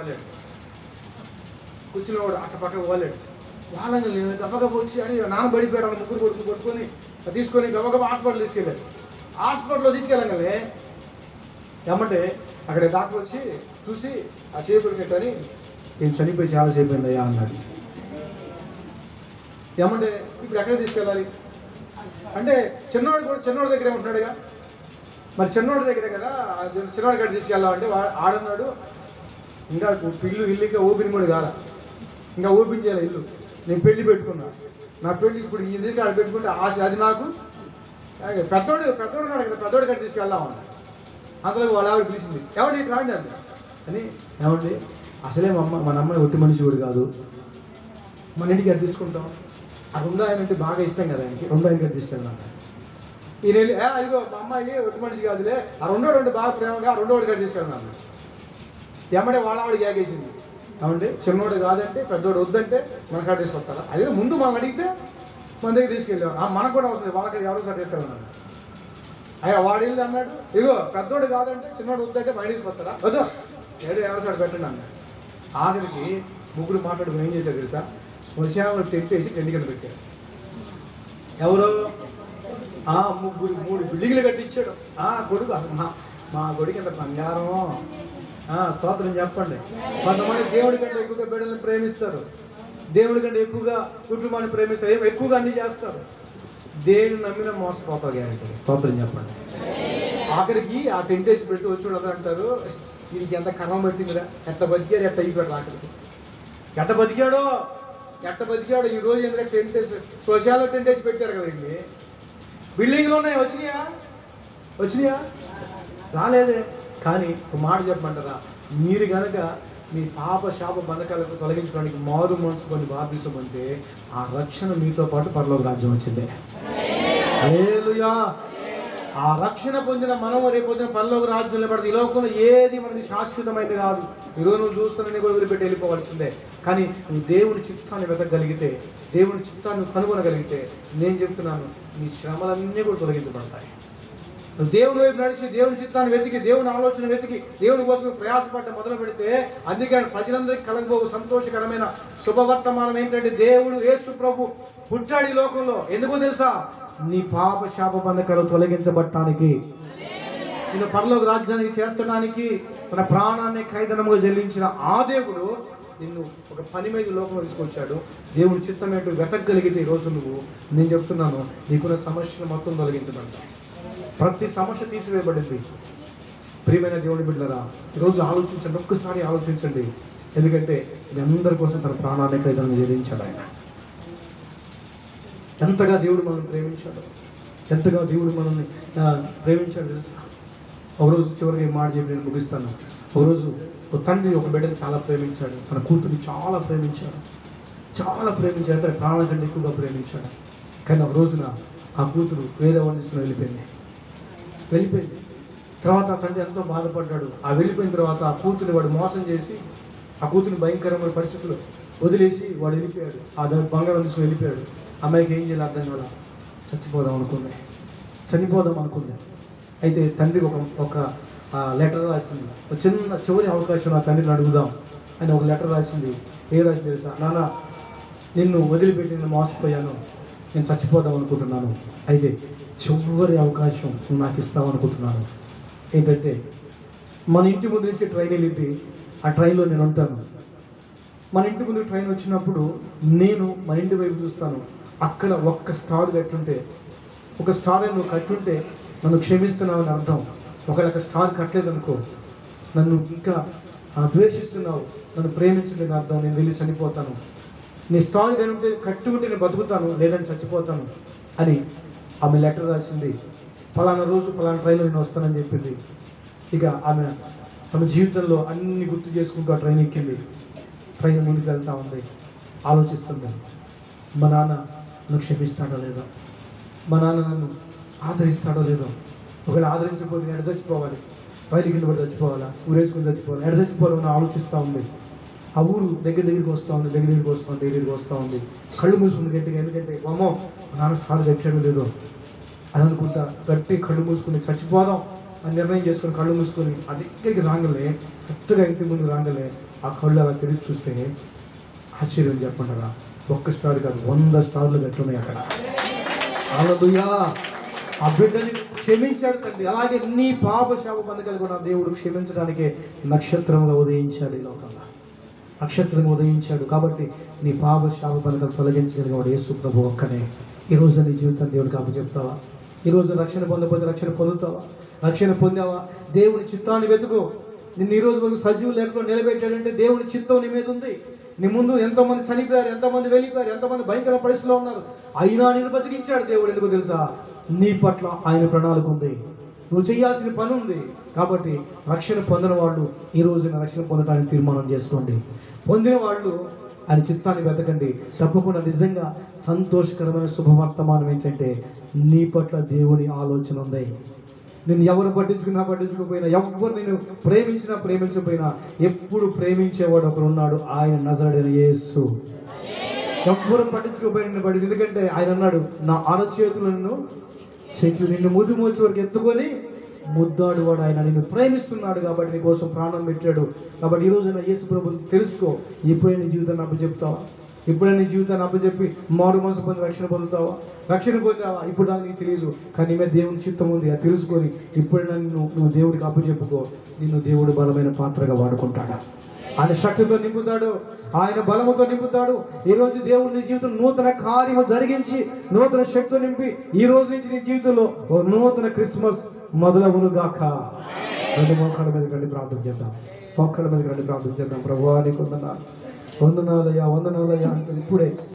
పోలేడు కుర్చీలో అట్ట పక్కకు పోలేడు వాళ్ళని నేను గబగబ వచ్చి అని నాన్న బడిపోయాడు వాళ్ళ ముగ్గురు కొడుకు కొట్టుకొని తీసుకొని గబగబ హాస్పిటల్ తీసుకెళ్ళాడు హాస్పిటల్లో తీసుకెళ్ళగానే ఏమంటే అక్కడ డాక్టర్ వచ్చి చూసి ఆ చేపలు పెట్టని నేను చనిపోయి చాలా సేపు అయ్యా అన్నాడు. ఏమంటే ఇప్పుడు ఎక్కడ తీసుకెళ్ళాలి? అంటే చిన్నవాడు కూడా చిన్నవాడి దగ్గరే ఉంటున్నాడుగా మరి చిన్నవాడి దగ్గరే కదా చిన్నవాడి దగ్గర తీసుకెళ్ళామంటే వా- ఆడన్నాడు. ఇంకా ఇల్లు ఇల్లు ఇంకా ఓపెన్ కూడా కాల. ఇంకా ఓపెన్ చేయాలి ఇల్లు. నేను పెళ్ళి పెట్టుకున్నా. నా పెళ్ళి ఇప్పుడు ఈ దగ్గర ఆడ పెట్టుకుంటే ఆశ అది నాకు. పెద్దోడు పెద్దోడు ఉన్నాడు కదా పెద్దోడు కాడ తీసుకెళ్దాం అన్న. అందులో వాళ్ళ ఆవిడ పిలిచింది ఎవరు ఇట్లా రాండి అది అని ఏమండి అసలే మా అమ్మ మన అమ్మాయి ఒట్టి మనిషి కూడా కాదు. మన ఇంటికి అది తీసుకుంటాం? ఆ రెండో ఆయన అంటే బాగా ఇష్టం కదా ఆయనకి. రెండో ఆయన గారు తీసుకెళ్ళాను ఈయన "ఏ, ఇదిగో మా అమ్మాయి ఒట్టి మనిషి కాదులే. ఆ రెండో రెండు బాగా ప్రేమగా ఆ రెండో వాడి గారు తీసుకెళ్ళాను ఎమ్మడే వాళ్ళ ఆవిడ ఏగేసింది ఏమంటే చిన్నోడు కాదంటే పెద్దోడు వద్దంటే మన కాడ తీసుకొస్తారా? అదే ముందు మనం అడిగితే మన దగ్గర తీసుకెళ్ళాం మనకు కూడా అవసరం వాళ్ళకి ఎవరు సార్ తీసుకెళ్ళాను అయ్యా వాడు వెళ్ళి అన్నాడు ఇగో పెద్దోడు కాదంటే చిన్నోడు వద్దంటే బయట తీసుకొస్తారా? వద్దు. ఏదో ఎవరు సార్ పెట్టండి అన్నాడు. ఆఖరికి ముగ్గురు మాట్లాడుకుని ఏం చేశారు తెలుసా? శ్మశానంలో టెంట్ వేసి టెంట్ కింద పెట్టారు. ఎవరు? ఆ ముగ్గురు మూడు బిల్డింగ్లు కట్టించాడు ఆ కొడుకు అసలు మా మా కొడుకు ఎంత బంగారం. స్తోత్రం చెప్పండి. కొంతమంది దేవుడి కంటే ఎక్కువగా బిడ్డలను ప్రేమిస్తారు. దేవుడి కంటే ఎక్కువగా కుటుంబాన్ని ప్రేమిస్తారు. ఏమో ఎక్కువగా అన్ని చేస్తారు. దేని నమ్మిన మోసపోతారు గ్యారెంటీ. స్తోత్రం చెప్పండి. ఆఖరికి ఆ టెంటేజ్ పెట్టి వచ్చి అంటారు? వీరికి ఎంత కర్మం పెట్టిందిరా? ఎట్ట బతికారు ఎట్ట అయిపోయాడు ఆఖరికి ఎట్ట బతికాడో? ఎట్ట బతికాడో? ఈ రోజు ఎందుకంటే టెంట్ వేసి సోషాలో టెంట్ వేసి పెట్టారు కదండి బిల్డింగ్లు ఉన్నాయి. వచ్చినాయా? వచ్చినాయా? రాలేదే. కానీ ఒక మాట చెప్పమంటారా మీరు కనుక మీ పాప శాప బంధకాలకు తొలగించడానికి మారు మనసు కొన్ని బాధిస్తామంటే ఆ రక్షణ మీతో పాటు పరలోక రాజ్యం వచ్చిందే. హల్లెలూయా! ఆ రక్షణ పొందిన మనం రేపు పొందిన పరలోక రాజ్యం నిలబడదు. ఈ లోకంలో ఏది మనది శాశ్వతమైనది కాదు. ఈరోజు నువ్వు చూస్తున్నా కూడా వదిలిపెట్టి వెళ్ళిపోవాల్సిందే. కానీ నువ్వు దేవుని చిత్తాన్ని వెతకగలిగితే దేవుని చిత్తాన్ని కనుగొనగలిగితే నేను చెప్తున్నాను నీ శ్రమలన్నీ కూడా తొలగించబడతాయి. దేవుని వైపు నడిచి దేవుని చిత్తాన్ని వెతికి దేవుని ఆలోచన వెతికి దేవుని కోసం ప్రయాసపడ్డ మొదలు పెడితే అందుకే ప్రజలందరికీ కలగబోవు సంతోషకరమైన శుభవర్తమానం ఏంటంటే దేవుడు యేసు ప్రభు పుట్టాడు ఈ లోకంలో. ఎందుకో తెలుసా? నీ పాప శాప బంధకాలు తొలగించబడటానికి నేను పరలోక రాజ్యానికి చేర్చడానికి తన ప్రాణాన్ని ఖైదనముగా చెల్లించిన ఆ దేవుడు నిన్ను ఒక పని మీద లోకంలో తీసుకొచ్చాడు. దేవుడి చిత్తం ఏంటో వెతకగలిగితే ఈ నువ్వు నేను చెప్తున్నాను నీకున్న సమస్యలు మొత్తం తొలగించబడతాయి. ప్రతి సమస్య తీసివేయబడింది. ప్రియమైన దేవుని బిడ్డరా ఈరోజు ఆలోచించండి ఒక్కసారి ఆలోచించండి. ఎందుకంటే ఇది అందరి కోసం తన ప్రాణాన్ని ఖైదనం జరించాడు ఆయన. ఎంతగా దేవుడు మనల్ని ప్రేమించాడు ఎంతగా దేవుడు మనల్ని ప్రేమించాడు తెలుసా? ఒకరోజు చివరికి మాట చెప్పి నేను ముగిస్తాను. ఒకరోజు ఒక తండ్రి ఒక బిడ్డను చాలా ప్రేమించాడు. తన కూతుర్ని చాలా ప్రేమించాడు. చాలా ప్రేమించాడు. అంటే ప్రాణం కంటే ఎక్కువగా ప్రేమించాడు. కానీ ఒక రోజున ఆ కూతురు వేరే వాడిని వెళ్ళిపోయింది. వెళ్ళిపోయింది. తర్వాత ఆ తండ్రి ఎంతో బాధపడ్డాడు. ఆ వెళ్ళిపోయిన తర్వాత ఆ కూతురిని వాడు మోసం చేసి ఆ కూతురిని భయంకరమైన పరిస్థితులు వదిలేసి వాడు వెళ్ళిపోయాడు. ఆ బంగారం తీసుకుని వెళ్ళిపోయాడు. అమ్మాయికి ఏం చేయాలి అర్థం కూడా చచ్చిపోదాం అనుకుంది. చనిపోదాం అనుకుంది. అయితే తండ్రి ఒక ఒక లెటర్ రాసింది. ఒక చిన్న చివరి అవకాశం ఆ తండ్రిని అడుగుదాం అని ఒక లెటర్ రాసింది. ఏ రాసింది తెలుసా? నాన్న నిన్ను వదిలిపెట్టి నేను మోసపోయాను. నేను చచ్చిపోదాం అనుకుంటున్నాను. అయితే చివరి అవకాశం నాకు ఇస్తావు అనుకుంటున్నాను. ఏంటంటే మన ఇంటి ముందు నుంచి ట్రైన్ వెళ్ళింది ఆ ట్రైన్లో నేను ఉంటాను. మన ఇంటి ముందు ట్రైన్ వచ్చినప్పుడు నేను మన ఇంటి వైపు చూస్తాను. అక్కడ ఒక్క స్టార్ కట్టుంటే ఒక స్టార్ నువ్వు కట్టుంటే నన్ను క్షమిస్తున్నావు అని అర్థం. ఒకవేళ స్టార్ కట్టలేదనుకో నన్ను ఇంకా ఆ, ద్వేషిస్తున్నావు. నన్ను ప్రేమించలేదు అర్థం. నేను వెళ్ళి చనిపోతాను. నీ స్టార్ కానీ కట్టుకుంటే నేను బతుకుతాను లేదని చచ్చిపోతాను అని ఆమె లెటర్ రాసింది. ఫలానా రోజు ఫలానా ట్రైన్లో నేను వస్తానని చెప్పింది. ఇక ఆమె తమ జీవితంలో అన్ని గుర్తు చేసుకుంటూ ఆ ట్రైన్ ఎక్కింది. ట్రైన్ ముందుకు వెళ్తా ఉంది. ఆలోచిస్తుంది. మా నాన్న నన్ను క్షమిస్తాడో లేదో? మా నాన్న నన్ను ఆదరిస్తాడో లేదో? ఒకవేళ ఆదరించకపోతే నేను ఎడ చచ్చిపోవాలి? రైలు కింద పడి చచ్చిపోవాలా? ఊరేసుకుని చచ్చిపోవాలి? ఎడ చచ్చిపోవాలని ఆలోచిస్తూ ఉంది. ఆ ఊరు దగ్గర దగ్గరికి వస్తూ ఉంది దగ్గర దగ్గరికి వస్తూ ఉంది దగ్గరికి వస్తూ ఉంది. కళ్ళు మూసుకుంది గట్టిగా ఎందుకంటే అమ్మో నాన్న స్థానం తెచ్చాడు లేదో అని అనుకుంటా గట్టి కళ్ళు మూసుకుని చచ్చిపోదాం అని నిర్ణయం చేసుకుని కళ్ళు మూసుకొని ఆ దగ్గరికి రాగలే కరెక్ట్గా ఇంటి ముందు రాగలే ఆ కళ్ళు అలా తెలిసి చూస్తే ఆశ్చర్యం చెప్పంటారా ఒక్క స్టార్ కాదు వంద స్టార్లు గట్లున్నాయి అక్కడ. హల్లెలూయా ఆ బిడ్డని క్షమించాడు తండ్రి. అలాగే నీ పాప శాప పండుగలు కూడా దేవుడు క్షమించడానికి నక్షత్రంగా ఉదయించాడు ఈ లోకంలో. నక్షత్రంగా ఉదయించాడు కాబట్టి నీ పాప శాప బంధకాలు తొలగించగలిగిన వాడు యేసు ప్రభు ఒక్కనే ఈ రోజు నీ జీవితం దేవుడికి అప్పచెప్తావా? ఈరోజు రక్షణ పొందకపోతే రక్షణ పొందుతావా? రక్షణ పొందావా? దేవుని చిత్తాన్ని వెతుకు. నిన్ను ఈరోజు వరకు సజీవు లేకుండా నిలబెట్టాడంటే దేవుని చిత్తం నీ మీద ఉంది. నీ ముందు ఎంతోమంది చనిపోయారు ఎంతమంది వెళ్ళిపోయారు ఎంతమంది భయంకర పరిస్థితిలో ఉన్నారు. అయినా నేను బతికించాడు దేవుడు ఎందుకు తెలుసా? నీ పట్ల ఆయన ప్రణాళిక ఉంది. నువ్వు చేయాల్సిన పని ఉంది. కాబట్టి రక్షణ పొందిన వాళ్ళు ఈ రోజున రక్షణ పొందడానికి తీర్మానం చేసుకోండి. పొందిన వాళ్ళు ఆయన చిత్తాన్ని వెతకండి. తప్పకుండా నిజంగా సంతోషకరమైన శుభవర్తమానం ఏంటంటే నీ పట్ల దేవుని ఆలోచన ఉంది. నేను ఎవరు పట్టించుకున్నా పట్టించుకోకపోయినా ఎవరు నేను ప్రేమించినా ప్రేమించకపోయినా ఎప్పుడు ప్రేమించేవాడు ఒకరు ఉన్నాడు ఆయన నజరడైన యేసు. ఎవ్వరు పట్టించుకోపోయిన పట్టించు ఎందుకంటే ఆయన అన్నాడు నా అరచేతులను చెట్లు నిన్ను ముద్దు మోచి వరకు ఎత్తుకొని ముద్దాడు వాడు ఆయన. నిన్ను ప్రేమిస్తున్నాడు కాబట్టి నీ కోసం ప్రాణం పెట్టాడు. కాబట్టి ఈ రోజున యేసు ప్రభుని తెలుసుకో. ఎప్పుడైనా నీ జీవితాన్ని అప్పచెప్తావా? ఎప్పుడైనా నీ జీవితాన్ని అప్పచెప్పి మారు మనసు పొంది రక్షణ పొందుతావా? రక్షణ పొందావా? ఇప్పుడు దానికి నీకు తెలియదు కానీ మీద దేవుని చిత్తం ఉంది. అది తెలుసుకొని ఇప్పుడైనా నిన్ను నువ్వు దేవుడికి అప్పచెప్పుకో. నిన్ను దేవుడు బలమైన పాత్రగా వాడుకుంటాడా? ఆయన శక్తితో నింపుతాడు ఆయన బలముతో నింపుతాడు. ఈ రోజు దేవుడు నీ జీవితం నూతన కార్యము జరిగించి నూతన శక్తి నింపి ఈ రోజు నుంచి నీ జీవితంలో ఓ నూతన క్రిస్మస్ మొదలవునుగాక రెండు మొక్కల మీద రండి ప్రార్థన చేద్దాం. మొక్కల మీద రండి ప్రార్థన చేద్దాం. ప్రభు నీకు వందనాలు. వందనాలయ్యా వందనాలయ్యా అంటే ఇప్పుడే